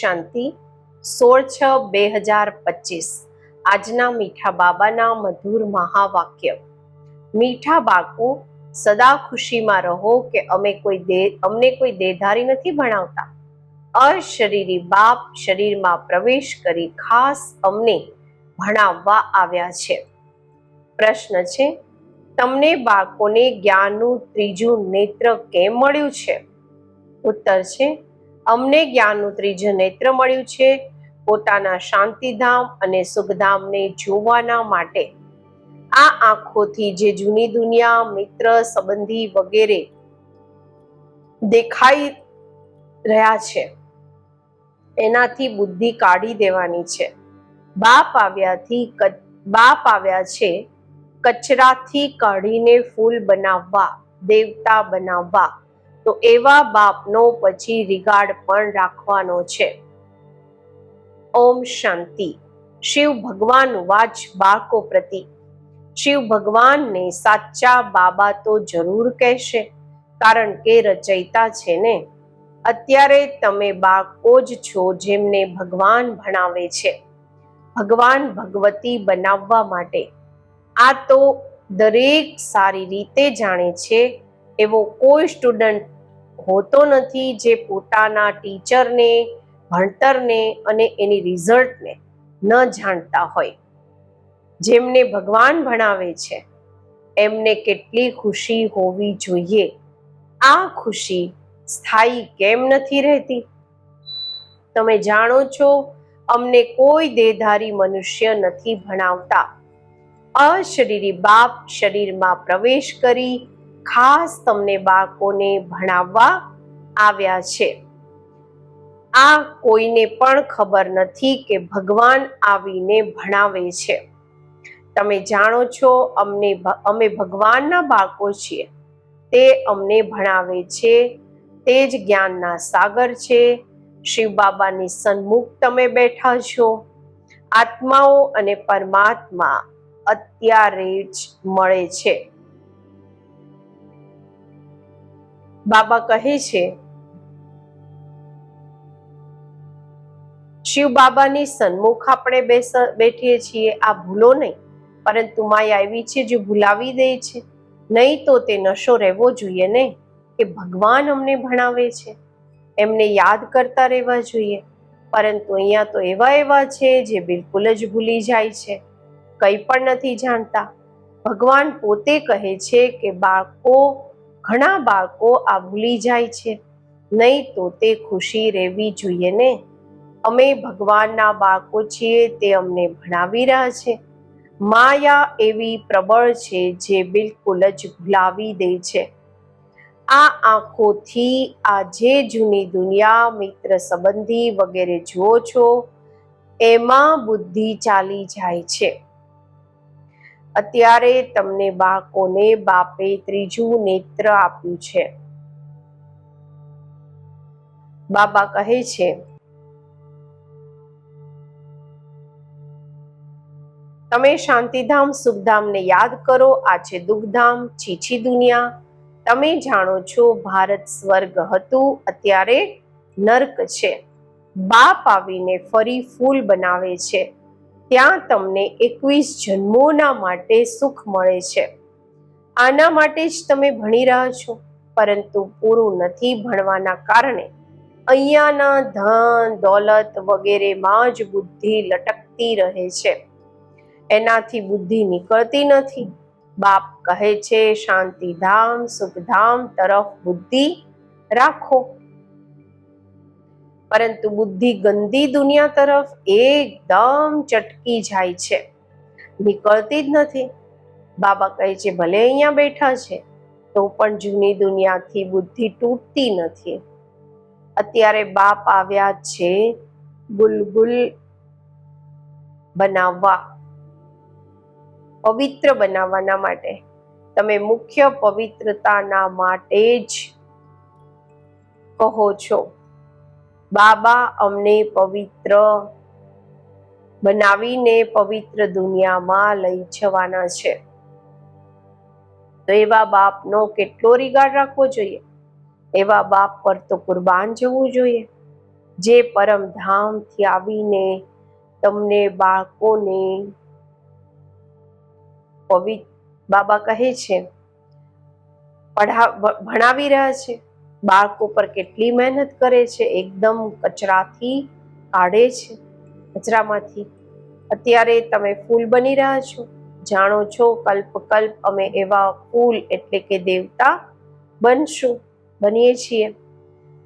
શાંતિ. સોળ છ બે હજાર પચીસ. આજના મીઠા બાબાના મધુર મહાવાક્ય. મીઠા બાળકો, સદા ખુશીમાં રહો કે અમે કોઈ દે, અમને કોઈ દેધારી નથી ભણાવતા. અશરીરી બાપ શરીરમાં પ્રવેશ કરી ખાસ અમને ભણાવવા આવ્યા છે. પ્રશ્ન છે, તમને બાળકોને જ્ઞાનનું ત્રીજું નેત્ર કેમ મળ્યું છે? ઉત્તર છે અમને જ્ઞાનનું ત્રીજું નેત્ર મળ્યું છે. પોતાના શાંતિધામ અને સુખધામને જોવાના માટે આ આંખોથી જે જૂની દુનિયા, મિત્ર, સંબંધી વગેરે દેખાઈ રહ્યા છે, એનાથી બુદ્ધિ કાઢી દેવાની છે. બાપ આવ્યાથી બાપ આવ્યા છે, કચરાથી કાઢીને ફૂલ બનાવવા, દેવતા બનાવવા તો એવા બાપનો પછી રિગાર્ડ પણ રાખવાનો છે. ઓમ શાંતિ. શિવ ભગવાન વાચ બાળકો પ્રતિ. શિવ ભગવાનને સાચા બાબા તો જરૂર કહેશે, કારણ કે રચયિતા છે ને. અત્યારે તમે બાળકો જ છો જેમને ભગવાન ભણાવે છે. ભગવાન ભગવતી બનાવવા માટે. આ તો દરેક સારી રીતે જાણે છે એવો કોઈ સ્ટુડન્ટ હોતો નથી જે પોતાના ટીચરને, ભણતરને અને એની રિઝલ્ટને ન જાણતા હોય. જેમને ભગવાન ભણાવે છે, એમને કેટલી ખુશી હોવી જોઈએ. આ ખુશી સ્થાયી કેમ નથી રહેતી? તમે જાણો છો, અમને કોઈ દેહધારી મનુષ્ય નથી ભણાવતા. અશરીરી બાપ શરીરમાં પ્રવેશ કરી ખાસ તમને બાળકોને ભણાવવા આવ્યા છે. આ કોઈને પણ ખબર નથી કે ભગવાન આવીને ભણાવે છે. તમે જાણો છો, અમને અમે ભગવાનના બાળકો છીએ. તે અમને ભણાવે છે. તે જ જ્ઞાનના સાગર છે. શિવ બાબાની સન્મુખ તમે બેઠા છો. આત્માઓ અને પરમાત્મા અત્યારે જ મળે છે. બાબા કહે છે, શિવ બાબાની સન્મુખ આપણે બેઠીએ છીએ, આ ભૂલો નહીં, પરંતુ માય આવી છે જે ભૂલાવી દે છે. નહીં તો તે નશો રહેવો જોઈએ ને કે ભગવાન અમને ભણાવે છે. એમને યાદ કરતા રહેવા જોઈએ, પરંતુ અહીંયા તો એવા એવા છે જે બિલકુલ જ ભૂલી જાય છે. કંઈ પણ નથી જાણતા. ભગવાન પોતે કહે છે કે બાળકો ઘણા બાળકો આ ભૂલી જાય છે. નહીં તો તે ખુશી રહેવી જોઈએ ને? અમે ભગવાનના બાળકો છીએ, તે અમને ભણાવી રહ્યા છે. માયા એવી પ્રબળ છે જે બિલકુલ જ ભૂલાવી દે છે. આ આંખોથી આ જે જૂની દુનિયા મિત્ર સંબંધી વગેરે જુઓ છો, એમાં બુદ્ધિ ચાલી જાય છે. અત્યારે તમને બાળકોને બાપે ત્રીજું નેત્ર આપ્યું છે. બાબા કહે છે, તમે શાંતિધામ, સુખધામને યાદ કરો. આ છે દુઃખધામ, છીછી દુનિયા. તમે જાણો છો ભારત સ્વર્ગ હતું, અત્યારે નર્ક છે. બાપ આવીને ફરી ફૂલ બનાવે છે. ત્યાં તમને એકવીસ જન્મોના માટે સુખ મળે છે. આના માટે જ તમે ભણી રહ્યા છો, પરંતુ પૂરું નથી ભણવાના કારણે અહીંયાના ધન, દોલત વગેરેમાં જ બુદ્ધિ લટકતી રહે છે. એનાથી બુદ્ધિ નીકળતી નથી. બાપ કહે છે, શાંતિધામ, સુખધામ તરફ બુદ્ધિ રાખો. પરંતુ બુદ્ધિ ગંદી દુનિયા તરફ એકદમ ચટકી જાય છે. નીકળતી જ નથી. બાબા કહે છે, ભલે અહીંયા બેઠા છે, તો પણ જૂની દુનિયાથી બુદ્ધિ તૂટતી નથી. અત્યારે બાપ આવ્યા છે બુલબુલ બનાવવા, પવિત્ર બનાવવાના માટે. તમે મુખ્ય પવિત્રતાના માટે જ કહો છો. બાબા અમને પવિત્ર બનાવીને પવિત્ર દુનિયામાં લઈ જવાના છે. તો એવા બાપનો કેટલો રિગાર્ડ રાખવો જોઈએ? એવા બાપ પર તો કુરબાન જવું જોઈએ. જે પરમધામથી આવીને તમને બાળકોને પવિત્ર બાબા કહે છે ભણાવી રહ્યા છે. બાળકો પર કેટલી મહેનત કરે છે, એકદમ કચરાથી કાઢે છે, કચરામાંથી. અત્યારે તમે ફૂલ બની રહ્યા છો. જાણો છો, કલ્પ કલ્પ અમે એવા ફૂલ એટલે કે દેવતા બનશું, બનીએ છીએ.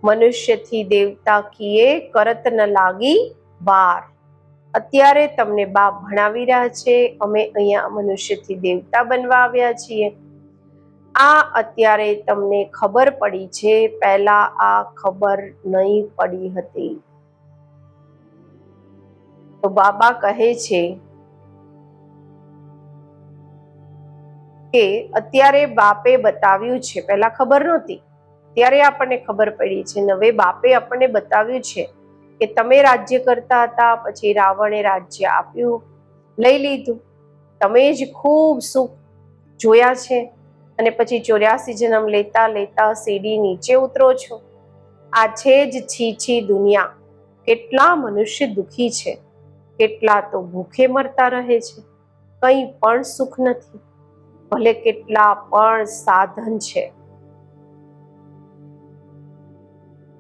મનુષ્યથી દેવતા કીએ કરત ન લાગી વાર અત્યારે તમને બાપ ભણાવી રહ્યા છે, અમે અહીંયા મનુષ્યથી દેવતા બનવા આવ્યા છીએ. આ અત્યારે તમને ખબર પડી છે, પહેલા આ ખબર નહીં પડી હતી. તો બાબા કહે છે કે અત્યારે બાપે બતાવ્યું છે, પહેલા ખબર નહોતી. ત્યારે આપણને ખબર પડી છે હવે બાપે આપણને બતાવ્યું છે કે તમે રાજ્ય કરતા હતા, પછી રાવણે રાજ્ય આપ્યું, લઈ લીધું. તમે જ ખૂબ સુખ જોયા છે. અને પછી ચોર્યાસી જન્મ લેતા લેતા સીડી નીચે ઉતરો છો. આ છે જ છીછી દુનિયા. કેટલા મનુષ્ય દુઃખી છે. કેટલા તો ભૂખે મરતા રહે છે. કંઈ પણ સુખ નથી. ભલે કેટલા પણ સાધન છે.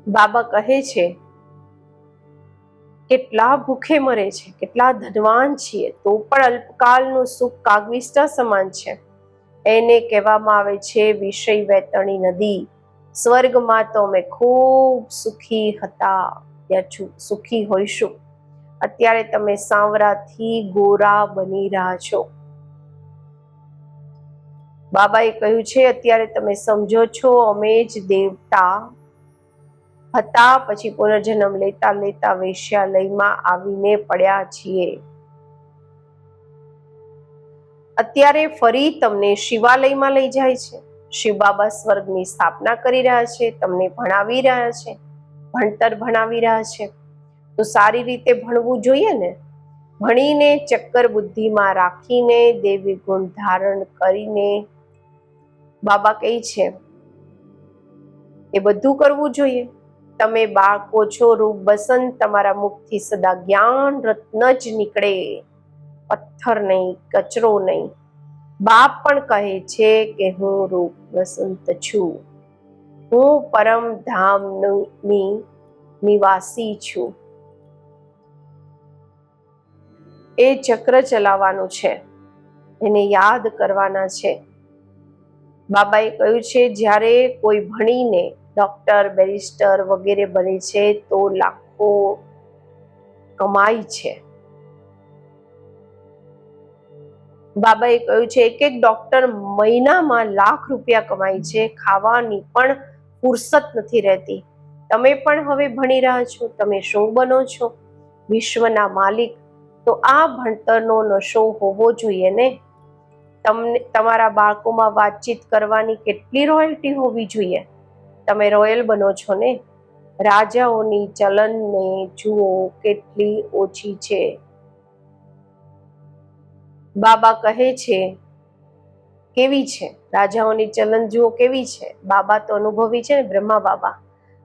બાબા કહે છે, કેટલા ભૂખે મરે છે, કેટલા ધનવાન છીએ, તો પણ અલ્પકાલનું સુખ કાગવિષ્ટા સમાન છે. એને કહેવામાં આવે છે વિષય વેતણી નદી. સ્વર્ગમાં તો અમે ખૂબ સુખી હતા સુખી હોઈશું. અત્યારે તમે સાંવરાથી ગોરા બની રહ્યા છો. બાબાએ કહ્યું છે, અત્યારે તમે સમજો છો, અમે જ દેવતા હતા, પછી પુનર્જન્મ લેતા લેતા વેશ્યાલયમાં આવીને પડ્યા છીએ. અત્યારે ફરી તમને શિવાલયમાં લઈ જાય છે. શિવ બાબા સ્વર્ગની સ્થાપના કરી રહ્યા છે, તમને ભણાવી રહ્યા છે, ભણતર ભણાવી રહ્યા છે. તો સારી રીતે ભણવું જોઈએ ને? ભણીને ચક્કર બુદ્ધિમાં રાખીને દેવી ગુણ ધારણ કરીને બાબા કહે છે, એ બધું કરવું જોઈએ. તમે બાળકો છો, રૂપ બસંત, તમારા મુખથી સદા જ્ઞાન રત્ન જ નીકળે. પથ્થર નહીં, કચરો નહીં. બાપ પણ કહે છે કે હું રૂપ વસંત છું. હું પરમ ધામની નિવાસી છું. એ ચક્ર ચલાવવાનું છે. એને યાદ કરવાના છે. બાબાએ કહ્યું છે, જ્યારે કોઈ ભણીને ડોક્ટર, બેરિસ્ટર વગેરે બને છે, તો લાખો કમાય છે. બાબાએ કહ્યું છે એક એક ડોક્ટર મહિનામાં લાખ રૂપિયા કમાય છે, ખાવાની પણ ફુરસત નથી રહેતી. તમે પણ હવે ભણી રહ્યા છો, તમે શું બનો છો? વિશ્વના માલિક. તો આ ભણતરનો નશો હોવો જોઈએ ને? તમને, તમારા બાળકોમાં વાતચીત કરવાની કેટલી રોયલ્ટી હોવી જોઈએ? તમે રોયલ બનો છો ને? રાજાઓની ચલનને જુઓ, કેટલી ઓછી છે. બાબા કહે છે, કેવી છે? રાજાઓની ચલન જુઓ કેવી છે? બાબા તો અનુભવી છે બ્રહ્મા બાબા.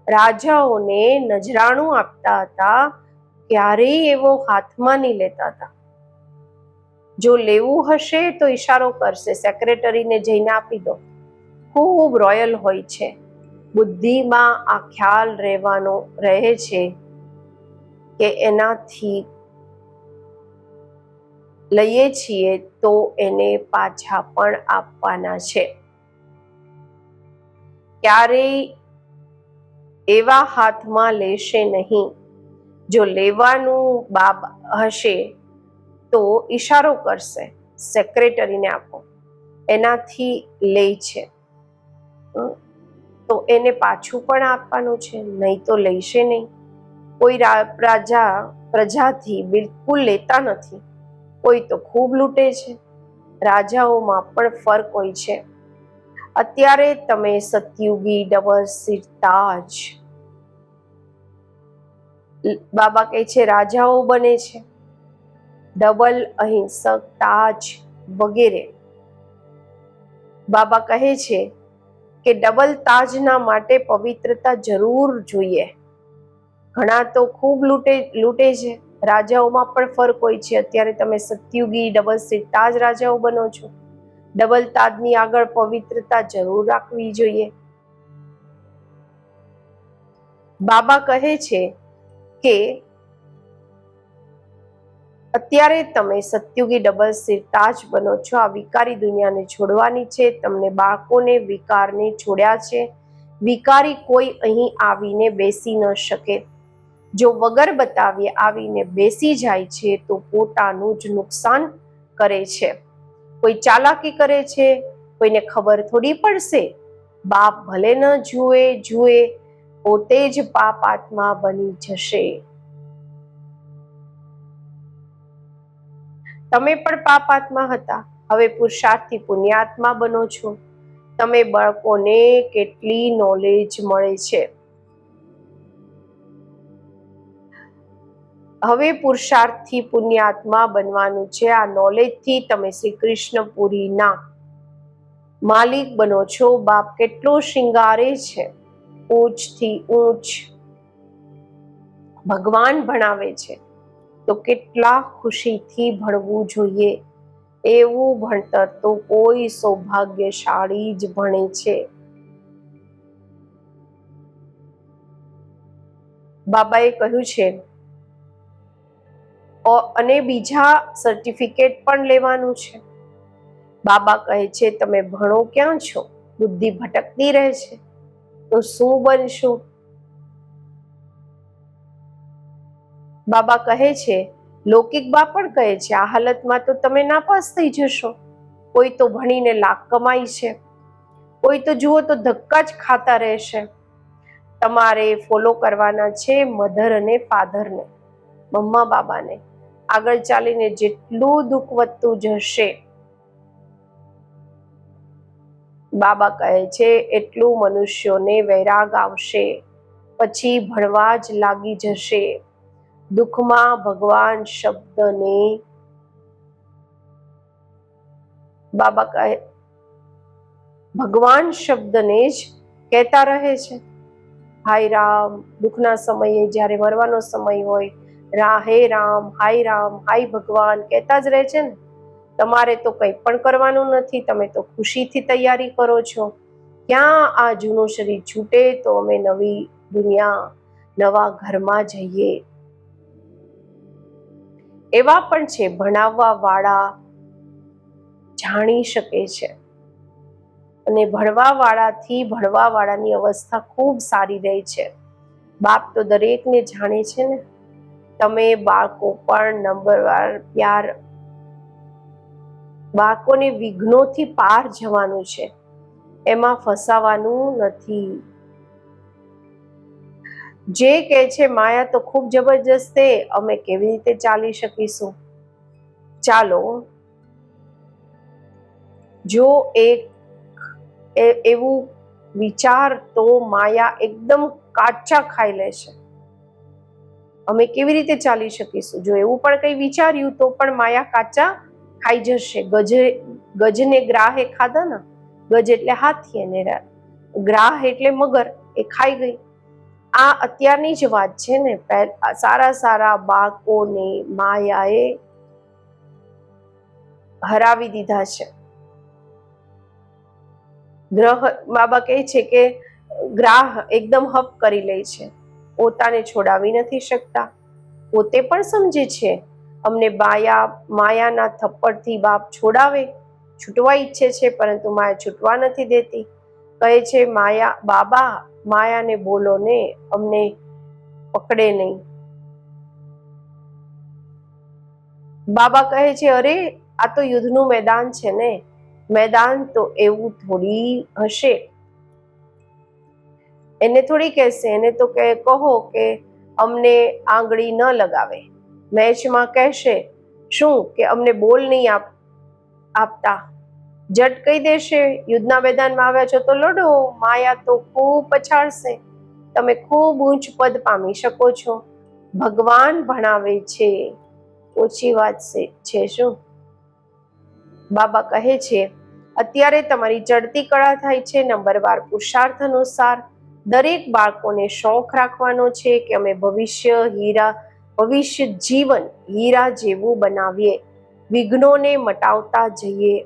રાજાઓને નજરાણું આપતા હતા, ક્યારેય એવો હાથમાં નહીં લેતા હતા. જો લેવું હશે તો ઈશારો કરશે સેક્રેટરીને જઈને આપી દો. ખૂબ રોયલ હોય છે. બુદ્ધિમાં આ ખ્યાલ રહેવાનો, રહે છે કે એનાથી લઈએ છીએ તો એને પાછા પણ આપવાના છે. ક્યારેય એવા હાથમાં લેશે નહીં. જો લેવાનું બાબ હશે તો ઈશારો કરશે, સેક્રેટરીને આપો. એનાથી લે છે. તો એને પાછું પણ આપવાનું છે, નહીં તો લેશે નહીં. કોઈ રાજા પ્રજાથી બિલકુલ લેતા નથી. કોઈ તો ખૂબ લૂંટે છે. રાજાઓમાં પણ ફરક હોય છે. અત્યારે તમે સતયુગી, ડબલ સિરતાજ. બાબા કહે છે, રાજાઓ બને છે. ડબલ અહિંસક તાજ વગેરે. બાબા કહે છે કે, ડબલ તાજના માટે પવિત્રતા જરૂર જોઈએ. ઘણા તો ખૂબ લૂંટે લૂંટે છે. રાજાઓમાં પણ ફરક હોય છે. અત્યારે તમે સતયુગી, ડબલ સીટ તાજ રાજાઓ બનો છો. ડબલ તાજની આગળ પવિત્રતા જરૂર રાખવી જોઈએ. બાબા કહે છે કે, અત્યારે તમે સત્યુગી, ડબલ સીટ તાજ બનો છો. આ વિકારી દુનિયાને છોડવાની છે. તમને બાળકોને વિકારને છોડ્યા છે. વિકારી કોઈ અહીં આવીને બેસી ન શકે. જો વગર બતાવી આવીને બેસી જાય છે તો પોતાનું જ નુકસાન કરે છે. કોઈ ચાલાકી કરે છે, કોઈને ખબર થોડી પડશે. બાપ ભલે ન જુએ જુએ, પોતે જ પાપ આત્મા બની જશે. તમે પણ પાપ આત્મા હતા. હવે પુરુષાર્થથી પુણ્યાત્મા બનો છો. તમે બાળકોને કેટલી નોલેજ મળે છે. હવે પુરુષાર્થથી પુણ્યાત્મા બનવાનું છે. આ નોલેજથી તમે શ્રી કૃષ્ણપુરીના માલિક બનો છો. બાપ કેટલો શિંગારે છે. ઊંચથી ઊંચ ભગવાન ભણાવે છે. તો કેટલા ખુશીથી ભણવું જોઈએ. એવું ભણતર તો કોઈ સૌભાગ્યશાળી જ ભણે છે. બાબાએ કહ્યું છે અને બીજા સર્ટિફિકેટ પણ લેવાનું છે. બાબા કહે છે, તમે ભણો ક્યાં છો? બુદ્ધિ ભટકતી રહે છે. તો શું બનશું? બાબા કહે છે, લૌકિક બા પણ કહે છે, આ હાલતમાં તો તમે નાપાસ થઈ જશો. કોઈ તો ભણીને લાખ કમાઈ છે. કોઈ તો જુઓ તો ધક્કા જ ખાતા રહેશે. તમારે ફોલો કરવાના છે મધર અને ફાધરને મમ્મા બાબાને. આગળ ચાલીને જેટલું દુઃખ વધતું જશે, બાબા કહે છે, એટલું મનુષ્યોને વૈરાગ આવશે, પછી ભણવા જ લાગી જશે. દુઃખમાં ભગવાન શબ્દને બાબા કહે, ભગવાન શબ્દને જ કહેતા રહે છે. હાય રામ, દુઃખના સમયે જ્યારે મરવાનો સમય હોય રા હે રામ, હાય રામ, હાય ભગવાન કહેતા જ રહે છે ને. તમારે તો કંઈ પણ કરવાનું નથી, તમે તો ખુશીથી તૈયારી કરો છો. ક્યાં આ જૂનું શરીર છૂટે તો અમે નવી દુનિયા, નવા ઘરમાં જઈએ. એવા પણ છે, ભણાવવા વાળા જાણી શકે છે. અને ભણવા વાળાથી ભણવા વાળાની અવસ્થા ખૂબ સારી રહે છે. બાપ તો દરેકને જાણે છે ને. તમે બાળકો પણ નંબરવાર પ્યાર બાળકોને વિઘ્નોથી પાર જવાનું છે. એમાં ફસાવાનું નથી. જે કહે છે, માયા તો ખૂબ જબરજસ્ત છે, અમે કેવી રીતે ચાલી શકીશું? ચાલો, જો એક એવું વિચાર તો માયા એકદમ કાચા ખાઈ લે છે. અમે કેવી રીતે ચાલી શકીશું? જો એવું પણ કંઈ વિચાર્યું, તો પણ માયા કાચા ખાઈ જશે. ગજે, ગજને ગ્રાહે ખાધા ને? ગજ એટલે હાથી અને ગ્રાહ એટલે મગર, એ ખાઈ ગઈ. આ અત્યારની જ વાત છે ને. સારા સારા બાળકોને માયાએ હરાવી દીધા છે. ગ્રહ, બાબા કહે છે કે ગ્રાહ એકદમ હપ કરી લે છે. પોતાને છોડાવી નથી શકતા. પોતે પણ સમજે છે, અમને બાયા, માયાના થપ્પડથી બાપ છોડાવે, છૂટવા ઈચ્છે છે, પરંતુ માયા છૂટવા નથી દેતી. કહે છે, માયા, બાબા, માયાને બોલો ને અમને પકડે નહીં. બાબા કહે છે, અરે, આ તો યુદ્ધનું મેદાન છે ને. મેદાન તો એવું થોડી હશે. એને થોડી કહેશે, એને તો કે કહો કે અમને આંગળી ન લગાવે. મેચમાં કહેશે, શું? કે અમને બોલ નહીં આપ, આપતા. જટ કહી દેશે, યુદ્ધના મેદાનમાં આવ્યા છો તો લડો, માયા તો ખૂબ પછાડશે. તમે ખૂબ ઊંચ પદ પામી શકો છો. ભગવાન ભણાવે છે. ઓછી વાત છે શું? બાબા કહે છે, અત્યારે તમારી ચડતી કળા થાય છે નંબર વાર પુરુષાર્થ અનુસાર દરેક બાળકોને શોખ રાખવાનો છે કે અમે ભવિષ્ય, હીરા, ભવિષ્ય જીવન હીરા જેવું બનાવીએ. વિઘ્નોને મટાવતા જઈએ.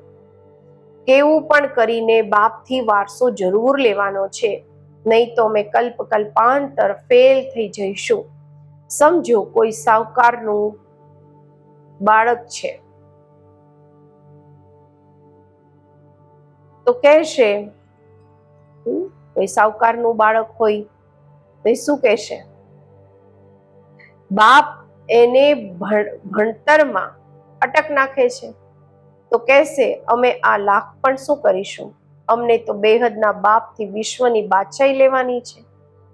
કેવું પણ કરીને બાપથી વારસો જરૂર લેવાનો છે. નહીં તો અમે કલ્પ કલ્પાંતર ફેલ થઈ જઈશું. સમજો, કોઈ સાવકારનું બાળક છે. તો કહેશે તો સાવકારનું બાળક હોય તો શું કહેશે? બાપ એને ભણતરમાં અટક નાખે છે. તો કહેશે, અમે આ લાખ પણ શું કરીશું? અમને તો બેહદના બાપથી વિશ્વની બાચાઈ લેવાની છે.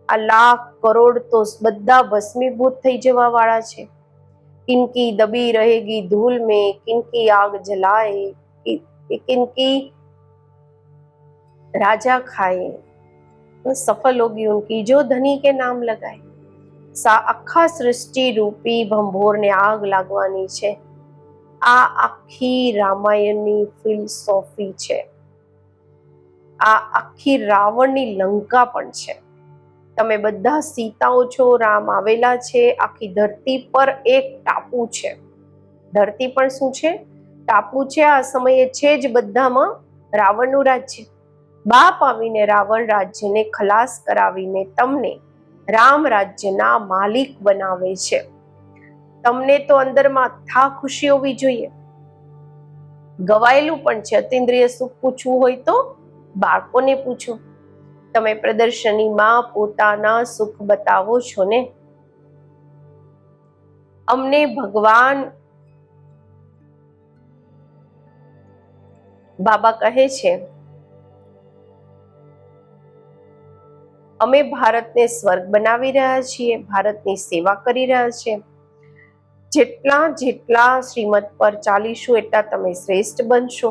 આ લાખ કરોડ તો બધા ભસ્મીભૂત થઈ જવા વાળા છે. કિનકી દબી રહેગી ધૂલ મેં કિનકી આગ જલાય કિનકી રાજા ખાય. तो सफल होगी उनकी जो धनी के नाम लगाए સા આખા સૃષ્ટિ રૂપી ભંભોરને આગ લાગવાની છે આ આખી રામાયણની ફિલસોફી છે આ આખી રાવણની લંકા પણ છે તમે બધા સીતાઓ છો રામ આવેલા છે આખી ધરતી પર એક ટાપુ છે ધરતી પણ શું છે ટાપુ છે આ સમયે છે જ બધામાં રાવણનું રાજ્ય બાપ આવીને રાવણ રાજ્યને ખલાસ કરાવીને તમને રામ રાજ્યના માલિક બનાવે છે. તમને તો અંદરમાં થા ખુશી હોવી જોઈએ. ગવાયેલું પણ છે. અતિન્દ્રિય સુખ પૂછવું હોય તો બાળકોને પૂછો. તમે પ્રદર્શનીમાં પોતાના સુખ બતાવો છો ને? અમને ભગવાન બાબા કહે છે અમે ભારતને સ્વર્ગ બનાવી રહ્યા છીએ, ભારતની સેવા કરી રહ્યા છીએ. જેટલા જેટલા શ્રીમત પર ચાલીશું, એટલા તમે શ્રેષ્ઠ બનશો.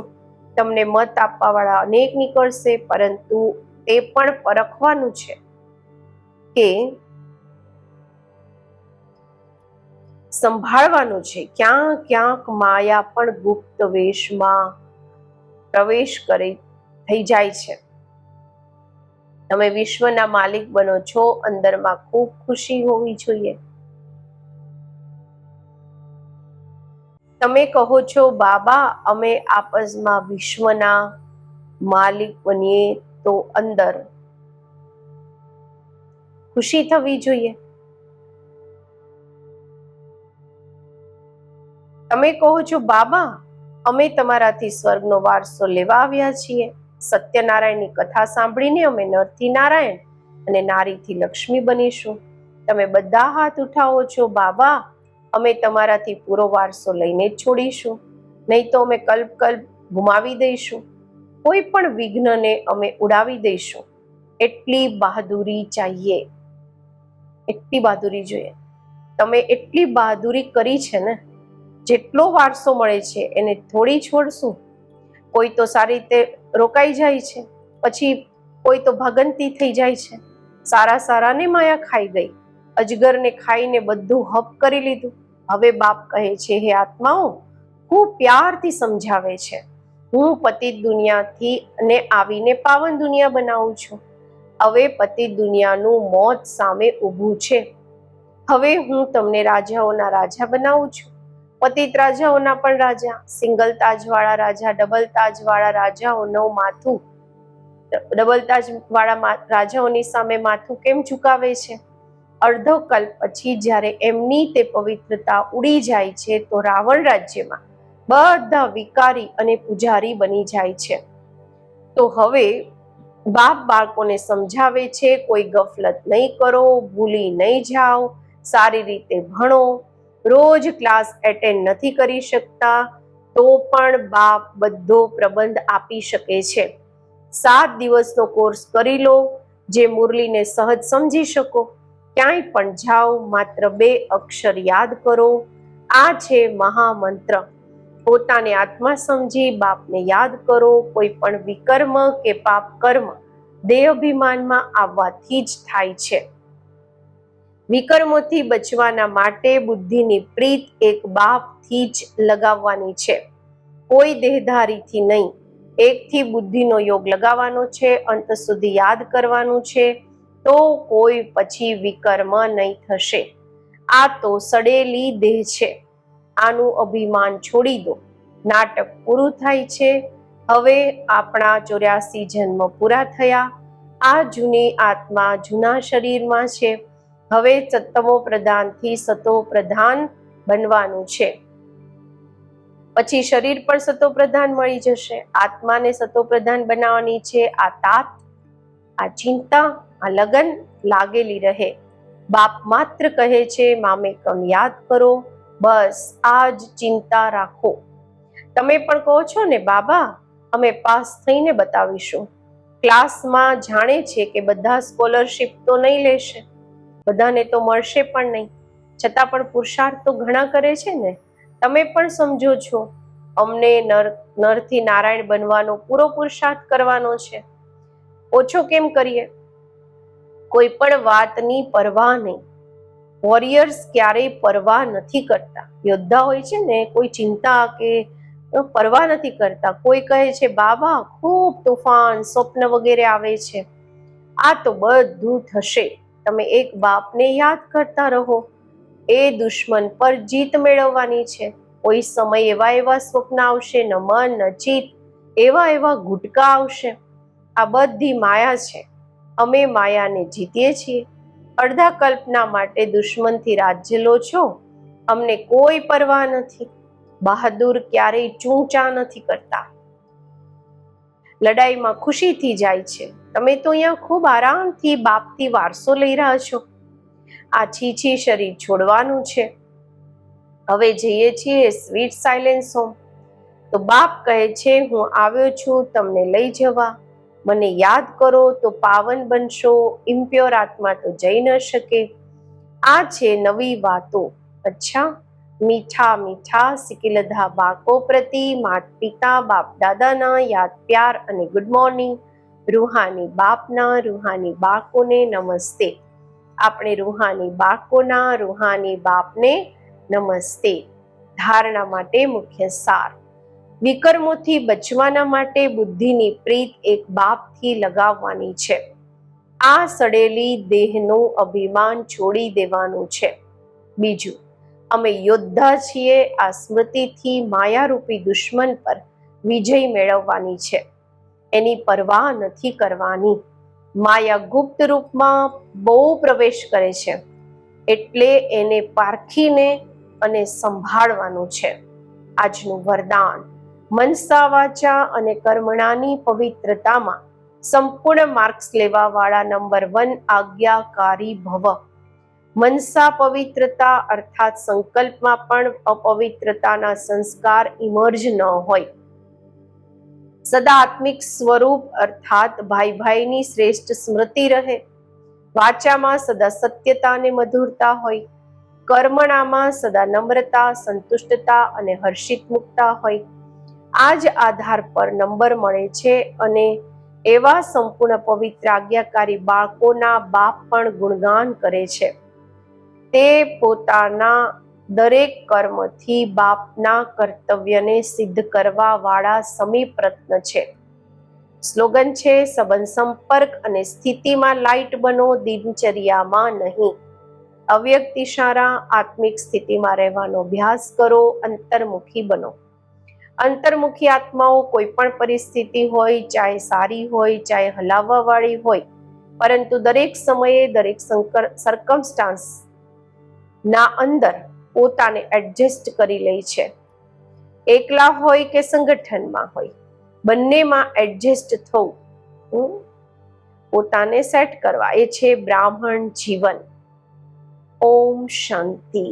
તમને મત આપવાવાળા અનેક નીકળશે, પરંતુ તે પણ પરખવાનું છે કે સંભાળવાનું છે. ક્યાં ક્યાંક માયા પણ ગુપ્ત વેશમાં પ્રવેશ કરી, થઈ જાય છે. તમે વિશ્વના માલિક બનો છો, અંદરમાં ખૂબ ખુશી હોવી જોઈએ. તમે કહો છો, બાબા, અમે આપસમાં વિશ્વના માલિક બનીએ તો અંદર ખુશી થવી જોઈએ. તમે કહો છો, બાબા, અમે તમારાથી સ્વર્ગનો વારસો લેવા આવ્યા છીએ. સત્યનારાયણની કથા સાંભળીને અમે નરથી નારાયણ અને નારીથી લક્ષ્મી બનીશું. તમે બધા હાથ ઉઠાવો છો, બાબા. અમે તમારાથી પૂરો વારસો લઈને જ છોડીશું. નહીં તો અમે કલ્પ કલ્પ ગુમાવી દઈશું. કોઈ પણ વિઘ્નને અમે ઉડાવી દઈશું. એટલી બહાદુરી ચાહીએ. એટલી બહાદુરી જોઈએ. તમે એટલી બહાદુરી કરી છે ને, જેટલો વારસો મળે છે એને થોડી છોડશું. કોઈ તો સારી રીતે રોકાઈ જાય છે. પછી કોઈ તો ભગંતી થઈ જાય છે. સારા સારાને માયા ખાઈ ગઈ. અજગરને ખાઈને બધું હપ કરી લીધું. હવે બાપ કહે છે, હે આત્માઓ ખૂબ પ્યારથી સમજાવે છે. હું પતિત દુનિયાથી અને આવીને પાવન દુનિયા બનાવું છું. હવે પતિત દુનિયાનું મોત સામે ઊભું છે. હવે હું તમને રાજાઓના રાજા બનાવું છું. પતિત રાજાઓના પણ રાજા, સિંગલ તાજવાળા રાજા ડબલ તાજવાળા રાજાઓનું માથું. ડબલ તાજવાળા રાજાઓની સામે માથું કેમ ઝુકાવે છે? અડધો કલ્પ પછી જ્યારે એમની તે પવિત્રતા ઉડી જાય છે તો રાવણ રાજ્યમાં બધા વિકારી અને પૂજારી બની જાય છે. તો હવે બાપ બાળકોને સમજાવે છે, કોઈ ગફલત નહીં કરો, ભૂલી નહીં જાઓ, સારી રીતે ભણો રોજ ક્લાસ એટેન્ડ નથી કરી શકતા, તો પણ બાપ બધો પ્રબંધ આપી શકે છે. સાત દિવસનો કોર્સ કરી લો, જે મુરલીને સહજ સમજી શકો. ક્યાંય પણ જાઓ, માત્ર બે અક્ષર યાદ કરો. આ છે મહામંત્ર. પોતાને આત્મા સમજી બાપને યાદ કરો, કોઈ પણ વિકર્મ કે પાપ કર્મ દેહ અભિમાનમાં આવવાથી જ થાય છે. વિકર્મોથી બચવાના માટે બુદ્ધિની પ્રીત એક બાપથી જ લગાવવાની છે. કોઈ દેહધારીથી નહીં. એકથી બુદ્ધિનો યોગ લગાવવાનો છે, અંત સુધી યાદ કરવાનું છે, તો કોઈ પછી વિકર્મ નહીં થશે. આ તો સડેલી દેહ છે. આનું અભિમાન છોડી દો. નાટક પૂરું થાય છે. હવે આપણા ચોર્યાસી જન્મ પૂરા થયા. આ જૂની આત્મા જૂના શરીરમાં છે. હવે સત્તમો પ્રધાનથી સતો પ્રધાન બનવાનું છે. પછી શરીર પણ સતો પ્રધાન મળી જશે. આત્માને સતો પ્રધાન બનાવવાની છે. આ તાત, આ ચિંતા, આ લગન લાગેલી રહે. બાપ માત્ર કહે છે, મામે કમ યાદ કરો. બસ આ જ ચિંતા રાખો. તમે પણ કહો છો ને, બાબા, અમે પાસ થઈને બતાવીશું. ક્લાસમાં જાણે છે કે બધા સ્કોલરશિપ તો નહીં લેશે. બધાને તો મળશે પણ નહીં. છતાં પણ પુરુષાર્થ તો ઘણા કરે છે ને. તમે પણ સમજો છો, અમને નર, નરથી નારાયણ બનવાનો પૂરો પુરુષાર્થ કરવાનો છે. ઓછો કેમ કરીએ? કોઈ પણ વાતની પરવા નહીં. વોરિયર્સ ક્યારેય પરવા નથી કરતા. યોદ્ધા હોય છે ને, કોઈ ચિંતા કે પરવા નથી કરતા. કોઈ કહે છે, બાબા, ખૂબ તોફાન, સ્વપ્ન વગેરે આવે છે. આ તો બધું થશે. તમે એક બાપને યાદ કરતા રહો. એ દુશ્મન પર જીત મેળવવાની છે. કોઈ સમય એવા એવા સ્વપ્ન આવશે, ન મન, ન ચિત એવા એવા ગુટકા આવશે. આ બધી માયા છે. અમે માયાને જીતીએ છીએ. અડધા કલ્પના માટે દુશ્મનથી રાજ્ય છો. અમને કોઈ પરવા નથી. બહાદુર ક્યારેય ચૂંચા નથી કરતા. લડાઈમાં ખુશીથી જાય છે. તમે તો અહીંયા ખૂબ આરામથી બાપથી વારસો લઈ રહ્યા છો. આ છીછી શરીર છોડવાનું છે. હવે જઈએ છીએ સ્વીટ સાયલેન્સ હોમ. તો બાપ કહે છે, હું આવ્યો છું, તમને લઈ જવા. મને યાદ કરો તો પાવન બનશો, ઇમ્પ્યોર આત્મા તો જઈ ન શકે. આ છે નવી વાતો. અચ્છા. મીઠા મીઠા સિકિલધા બાકો પ્રતિ, માત પિતા, બાપ દાદાના યાદ પ્યાર અને ગુડ મોર્નિંગ રૂહાની બાપના, રૂહાની બાકોને નમસ્તે. આપણે રૂહાની બાકોના રૂહાની બાપને નમસ્તે. ધારણા માટે મુખ્ય સાર. વિકર્મોથી બચવાના માટે બુદ્ધિની પ્રીત એક બાપથી લગાવવાની છે. આ સડેલી દેહનું અભિમાન છોડી દેવાનું છે. બીજું અમે યોદ્ધા છીએ આ સ્મૃતિથી માયારૂપી દુશ્મન પર વિજય મેળવવાની છે. એની પરવાહ નથી કરવાની. માયા ગુપ્ત રૂપમાં બહુ પ્રવેશ કરે છે. એટલે એને પારખીને અને સંભાળવાનું છે. આજનું વરદાન મનસા વાચા અને કર્મણાની પવિત્રતામાં સંપૂર્ણ માર્ક્સ લેવા વાળા નંબર વન આજ્ઞાકારી ભવ. મનસા પવિત્રતા અર્થાત સંકલ્પમાં પણ અપવિત્રતાના સંસ્કાર ઇમર્જ ન હોય. સદા આત્મિક સ્વરૂપ અર્થાત ભાઈ ભાઈની શ્રેષ્ઠ સ્મૃતિ રહે. વાચામાં સદા સત્યતા અને મધુરતા હોય. કર્મણામાં સદા નમ્રતા, સંતુષ્ટતા અને હર્ષિત મુક્તા હોય. આ જ આધાર પર નંબર મળે છે અને એવા સંપૂર્ણ પવિત્ર, આજ્ઞાકારી બાળકોના બાપ પણ ગુણગાન કરે છે. તે પોતાના દરેક કર્મથી બાપના કર્તવ્યને સિદ્ધ કરવા વાળા સમીપ રત્ન છે. સ્લોગન છે, સંબંધ સંપર્ક અને સ્થિતિમાં લાઇટ બનો, દિનચર્યામાં નહીં. અવ્યક્ત ઇશારા આત્મિક સ્થિતિમાં રહેવાનો અભ્યાસ કરો, અંતર્મુખી બનો. અંતર્મુખી આત્માઓ કોઈ પણ પરિસ્થિતિ હોય, ચાહે સારી હોય, ચાહે હલાવવા વાળી હોય, પરંતુ દરેક સમયે દરેક સરકમસ્ટાન્સ ના અંદર પોતાને એડજસ્ટ કરી લે છે. એકલા હોય કે સંગઠનમાં હોય, બંનેમાં એડજસ્ટ થવું પોતાને સેટ કરવા. એ છે બ્રાહ્મણ જીવન. ઓમ શાંતિ.